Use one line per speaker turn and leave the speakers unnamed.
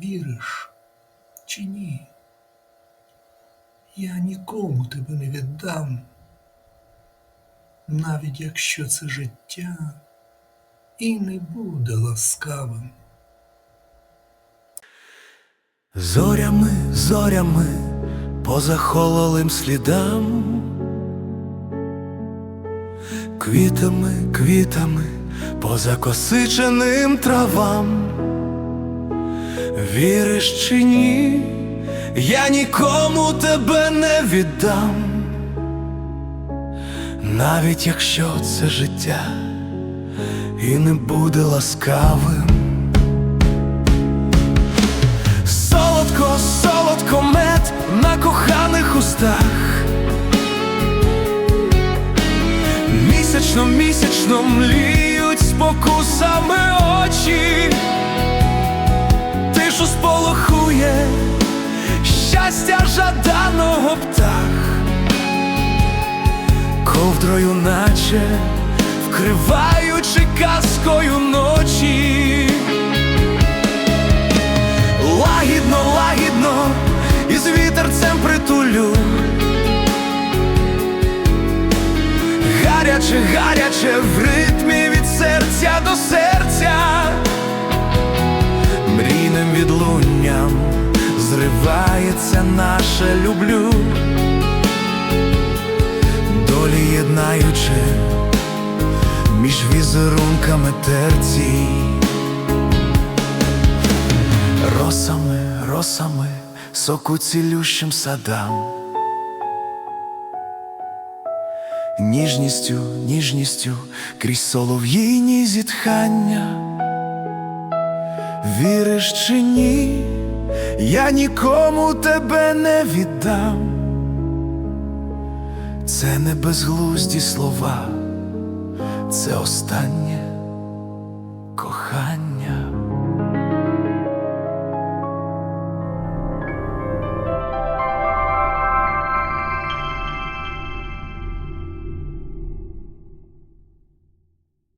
Віриш чи ні? Я нікому тебе не віддам, навіть якщо це життя і не буде ласкавим.
Зорями, зорями по захололим слідам, квітами, квітами по закосиченим травам. Віриш чи ні, я нікому тебе не віддам, навіть якщо це життя і не буде ласкавим. Солодко, солодко мед на коханих устах. Місячно, місячно мліють спокусами очі, щастя жаданого птах, ковдрою, наче вкриваючи казкою ночі. Лагідно, лагідно, із вітерцем притулю. Гаряче, гаряче в ритмі зривається наше люблю, долі єднаючи між візерунками терцій. Росами, росами, соку цілющим садам, ніжністю, ніжністю крізь солов'їні зітхання. Віриш чи ні, я нікому тебе не віддам. Це не безглузді слова, це останнє